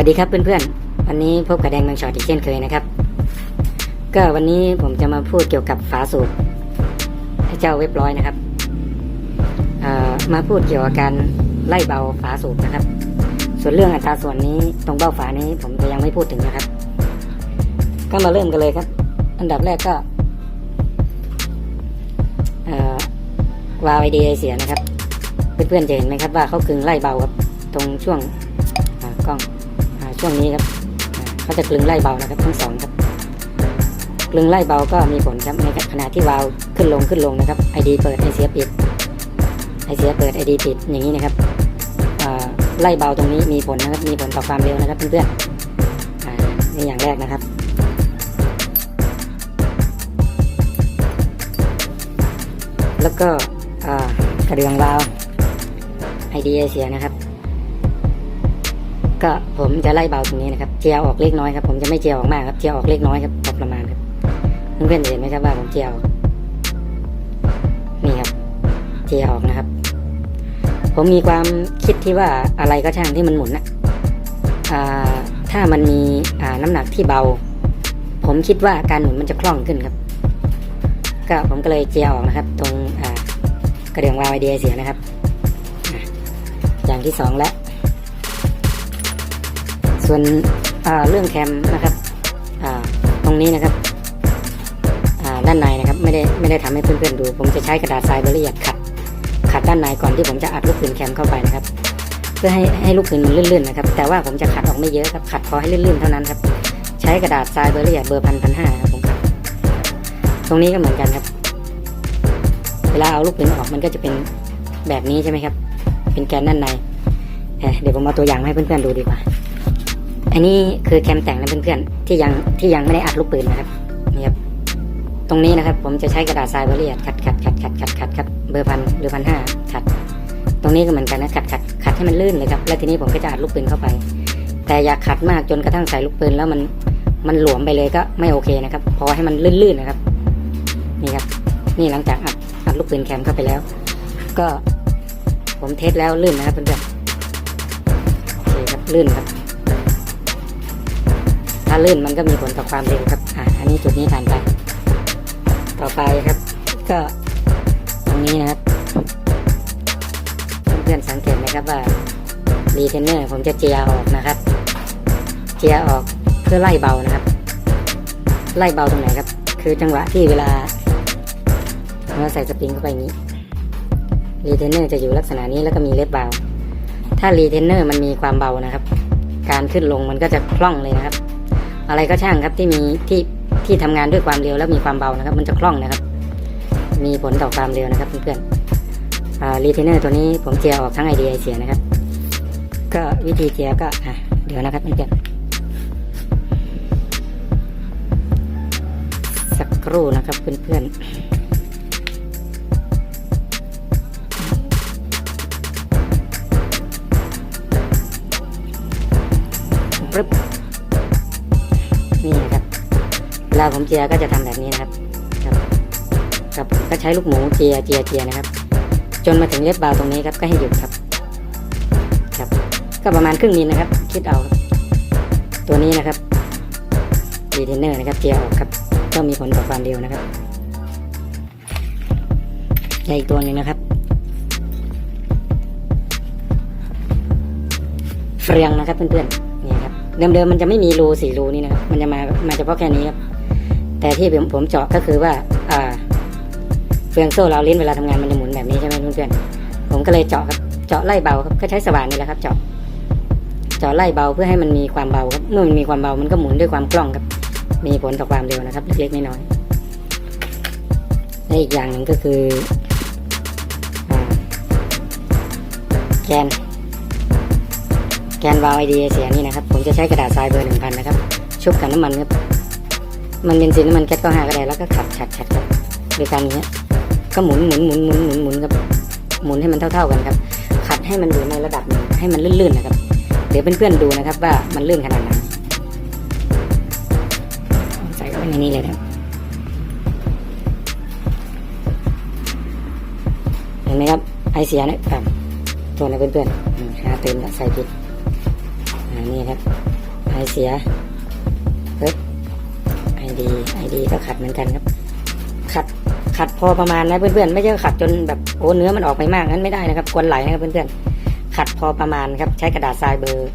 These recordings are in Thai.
วัสดีครับเพื่อนๆ วันนี้พบกับแดงเมืองช็อตอีกเช่นเคยนะครับ ก็วันนี้ผมจะมาพูดเกี่ยวกับฝาสูบให้เจ้าเว็บร้อยนะครับ มาพูดเกี่ยวกับการไล่เบาฝาสูบนะครับ ส่วนเรื่องอัตราส่วนนี้ตรงเบ้าฝานี้ผมจะยังไม่พูดถึงนะครับ ก็มาเริ่มกันเลยครับ อันดับแรกก็วาวไอเดียเสียนะครับ เพื่อนๆจะเห็นไหมครับว่าเขากึงไล่เบาครับตรงช่วงกล้อง ช่วงนี้ครับเขาจะกลึงไล่เบานะครับทั้งสองครับกลึงไล่เบาก็มีผลครับในขณะที่วาล์วขึ้นลงขึ้นลงนะครับไอดีเปิดไอเสียปิดไอเสียเปิดไอดีปิดอย่างนี้นะครับไล่เบาตรงนี้มีผลนะครับมีผลต่อความเร็วนะครับเพื่อนๆนี่อย่างแรกนะครับแล้วก็กระเดื่องวาล์วไอเดียเสียนะครับ ก็ผมจะไล่เบาตรงนี้นะครับเจียออกเล็กน้อยครับผมจะไม่เจียออกมากครับเจียออกเล็กน้อยครับพอประมาณครับเพื่อนๆเห็นไหมครับว่าผมเจียออกนี่ครับเจียออกนะครับ ผมมีความคิดที่ว่าอะไรก็ช่างที่มันหมุนนะอ่าถ้ามันมีน้ำหนักที่เบา ผมคิดว่าการหมุนมันจะคล่องขึ้นครับ ก็ผมก็เลยเจียออกนะครับ ตรงกระเดื่องวาวไอเดียเสียนะครับ อย่างที่สองแล้ว ส่วนเรื่องแคมนะครับตรงนี้นะครับด้านในนะครับไม่ได้ไม่ได้ทำให้เพื่อนๆดู ผมจะใช้กระดาษทรายเบอร์รี่ขัดขัดด้านในก่อนที่ผมจะอัดลูกปืนแคมเข้าไปนะครับ เพื่อให้ให้ลูกปืนมันลื่นๆนะครับ แต่ว่าผมจะขัดออกไม่เยอะครับขัดพอให้ลื่นๆเท่านั้นครับ ใช้กระดาษทรายเบอร์รี่เบอร์พันพันห้าครับผมขัดตรงนี้ก็เหมือนกันครับ เวลาเอาลูกปืนออกมันก็จะเป็นแบบนี้ใช่ไหมครับ เป็นแกนด้านในเดี๋ยวผมเอาตัวอย่างให้เพื่อนๆดูดีกว่า อันนี้คือแคมแต่งนะเพื่อนๆที่ยังที่ยังไม่ได้อัดลูกปืนนะครับนี่ครับตรงนี้นะครับ ผมจะใช้กระดาษทรายเบอร์รี่ขัดขัดขัดขัดขัดขัดครับเบอร์พันหรือพันห้าขัด ตรงนี้ก็เหมือนกันนะขัดขัดขัดให้มันลื่นเลยครับ แล้วทีนี้ผมก็จะอัดลูกปืนเข้าไป แต่อย่าขัดมากจนกระทั่งใส่ลูกปืนแล้วมันมันหลวมไปเลยก็ไม่โอเคนะครับ พอให้มันลื่นๆนะครับ นี่ครับ นี่หลังจากอัดอัดลูกปืนแคมเข้าไปแล้ว ก็ผมเทสแล้วลื่นนะครับเพื่อนๆโอเคครับลื่นครับ ลื่นมันก็มีผลต่อความเร็วครับอ่าอันนี้จุดนี้ผ่านไป ต่อไปครับ ก็ตรงนี้นะครับเพื่อนๆสังเกตไหมครับว่ารีเทนเนอร์ผมจะเจียออกนะครับ เจียออกเพื่อไล่เบานะครับ ไล่เบาตรงไหนครับ คือจังหวะที่เวลาเราใส่สปริงเข้าไปนี้รีเทนเนอร์จะอยู่ลักษณะนี้แล้วก็มีเล็บเบา ถ้ารีเทนเนอร์มันมีความเบานะครับ การขึ้นลงมันก็จะคล่องเลยนะครับ อะไรก็ช่างครับที่มีที่ที่ทำงานด้วยความเร็วแล้วมีความเบานะครับ มันจะคล่องนะครับ มีผลต่อความเร็วนะครับเพื่อนๆรีเทนเนอร์ตัวนี้ผมเจียออกทั้งไอเดียเสียนะครับ ก็วิธีเจียก็เดี๋ยวนะครับเพื่อนๆสักครู่นะครับเพื่อนๆปึ๊บ นี่นะครับเวลาผมเจียก็จะทำแบบนี้นะครับครับครับก็ใช้ลูกหมูเจียเจียเจียนะครับ จนมาถึงเล็บบาวตรงนี้ครับก็ให้หยุดครับ ครับ ก็ประมาณครึ่งมิลนะครับ คิดเอา ตัวนี้นะครับดีเทนเนอร์นะครับเจียออกครับก็มีผลต่อความเร็วนะครับใหญ่อีกตัวหนึ่งนะครับเฟรียงนะครับเพื่อนๆ เดิมๆมันจะไม่มีรูสี่รูนี่นะครับมันจะมามาเฉพาะแค่นี้ครับแต่ที่ผมผมเจาะก็คือว่า อ่าเฟืองโซ่เราลิ้นเวลาทำงานมันจะหมุนแบบนี้ใช่ไหมเพื่อนๆผมก็เลยเจาะครับเจาะไล่เบาครับก็ใช้สว่านนี่แหละครับเจาะเจาะไล่เบาเพื่อให้มันมีความเบาครับเมื่อมันมีความเบามันก็หมุนด้วยความคล่องครับ มีผลต่อความเร็วนะครับ เล็กๆน้อยๆและอีกอย่างหนึ่งก็คืออ่าแกน แกนวาล์วไอเดียเสียนี่นะครับ ผมจะใช้กระดาษทรายเบอร์หนึ่งพันนะครับ ชุบกับน้ำมันครับ มันเป็นสีน้ำมันแก๊สก็หาก็ได้แล้วก็ขัดขัดขัดครับโดยการนี้ก็หมุนหมุนหมุนหมุนหมุนหมุนครับ หมุนให้มันเท่า ๆกันครับ ขัดให้มันอยู่ในระดับหนึ่งให้มันลื่นๆนะครับ เดี๋ยวเพื่อนๆดูนะครับ ว่ามันลื่นขนาดไหนใส่เข้าไปในนี้เลยนะครับเห็นไหมครับไอเสียนะครับตัวนะเพื่อนๆหาเติมใส่ผิด นนี้ครับไอเสียเฮ้ยไอดีไอดีก็ขัดเหมือนกันครับ ขัดขัดพอประมาณนะเพื่อนๆ ไม่ใช่ขัดจนแบบโอ้เนื้อมันออกไปมากนั้นไม่ได้นะครับกวนไหลนะครับเพื่อนๆ ขัดพอประมาณครับ ใช้กระดาษทรายเบอร์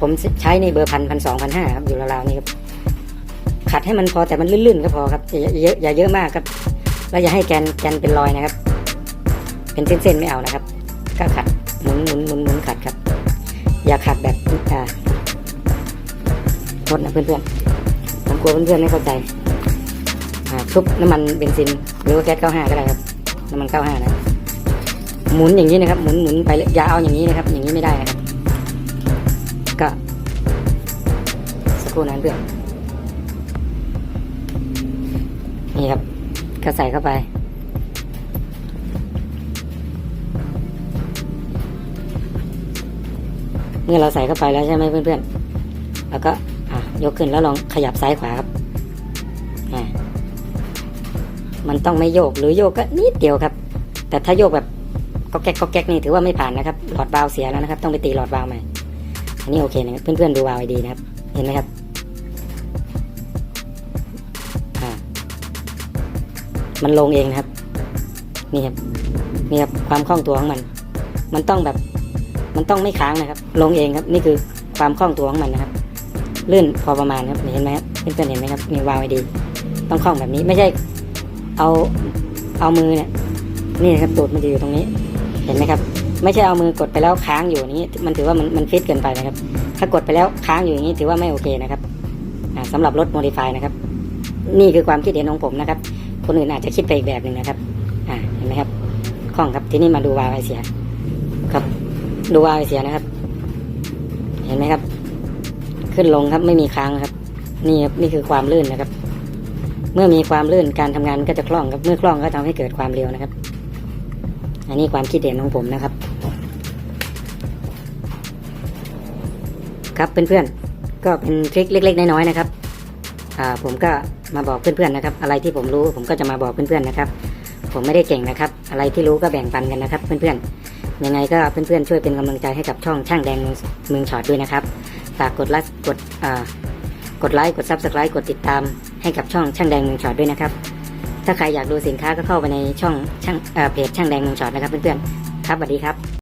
ผมใช้ในเบอร์พันพันสองพันห้าครับอยู่ราวๆนี้ครับขัดให้มันพอแต่มันลื่นๆก็พอครับอย่าเยอะอย่าเยอะมากครับแล้วอย่าให้แกนแกนเป็นรอยนะครับ เป็นเส้นๆไม่เอานะครับ ก็ขัดหมุนหมุนหมุนหมุนขัดครับ อย่าขัดแบบอ่า ทษนะเพื่อนๆผมกลัวเพื่อนๆไม่เข้าใจชุบน้ำมันเบนซินหรือว่าแก๊ส95 ก็ได้ครับน้ำมัน 95 นะหมุนอย่างนี้นะครับ หมุนหมุนไปเลยอย่าเอาอย่างนี้นะครับ อย่างนี้ไม่ได้นะครับ ก็สักครู่นั้นเพื่อนนี่ครับ ก็ใส่เข้าไปเมื่อเราใส่เข้าไปแล้วใช่ไหมเพื่อนๆ แล้วก็ ยกขึ้นแล้วลองขยับซ้ายขวาครับมันต้องไม่โยกหรือโยกก็นิดเดียวครับ แต่ถ้าโยกแบบก็แก๊กก็แก๊กนี่ถือว่าไม่ผ่านนะครับ หลอดวาล์วเสียแล้วนะครับ ต้องไปตีหลอดวาล์วใหม่ อันนี้โอเคนะครับ เพื่อนๆดูวาล์วดีนะครับ เห็นไหมครับอ่ามันลงเองนะครับ นี่ครับ นี่ครับความคล่องตัวของมัน มันต้องแบบ มันต้องไม่ค้างนะครับ ลงเองครับ นี่คือความคล่องตัวของมันนะครับ ลื่นพอประมาณครับเห็นไหมครับเพื่อนๆเห็นไหมครับมีวาวให้ดี ต้องคล่องแบบนี้ไม่ใช่เอาเอามือเนี่ยนี่นะครับตูดมันจะอยู่ตรงนี้ เห็นไหมครับ ไม่ใช่เอามือกดไปแล้วค้างอยู่นี้ มันถือว่ามันมันฟิตเกินไปนะครับ ถ้ากดไปแล้วค้างอยู่อย่างนี้ถือว่าไม่โอเคนะครับอ่าสำหรับรถโมดิฟายนะครับ นี่คือความคิดเห็นของผมนะครับ คนอื่นอาจจะคิดไปอีกแบบหนึ่งนะครับเห็นไหมครับคล่องครับทีนี้มาดูวาวไอเสีย ครับ ดูวาวไอเสียนะครับ เห็นไหมครับ ขึ้นลงครับไม่มีค้างครับ นี่ครับนี่คือความลื่นนะครับ เมื่อมีความลื่นการทำงานก็จะคล่องครับเมื่อคล่องก็ทำให้เกิดความเร็วนะครับ อันนี้ความคิดเห็นของผมนะครับ ครับเพื่อนๆก็เป็นทริคเล็ก ๆ น้อยๆนะครับอ่าผมก็มาบอกเพื่อนๆนะครับ อะไรที่ผมรู้ผมก็จะมาบอกเพื่อนๆนะครับ ผมไม่ได้เก่งนะครับ อะไรที่รู้ก็แบ่งปันกันนะครับ เพื่อนๆยังไงก็เพื่อนๆช่วยเป็นกำลังใจให้กับช่องช่างแดงเมืองเมืองช็อตด้วยนะครับ ฝากกดไลค์กดอ่ากดไลค์กดซับสไครต์กดติดตามให้กับช่องช่างแดงเมืองช็อตด้วยนะครับ ถ้าใครอยากดูสินค้าก็เข้าไปในช่องช่างเอ่อเพจช่างแดงเมืองช็อตนะครับเพื่อนๆครับสวัสดีครับ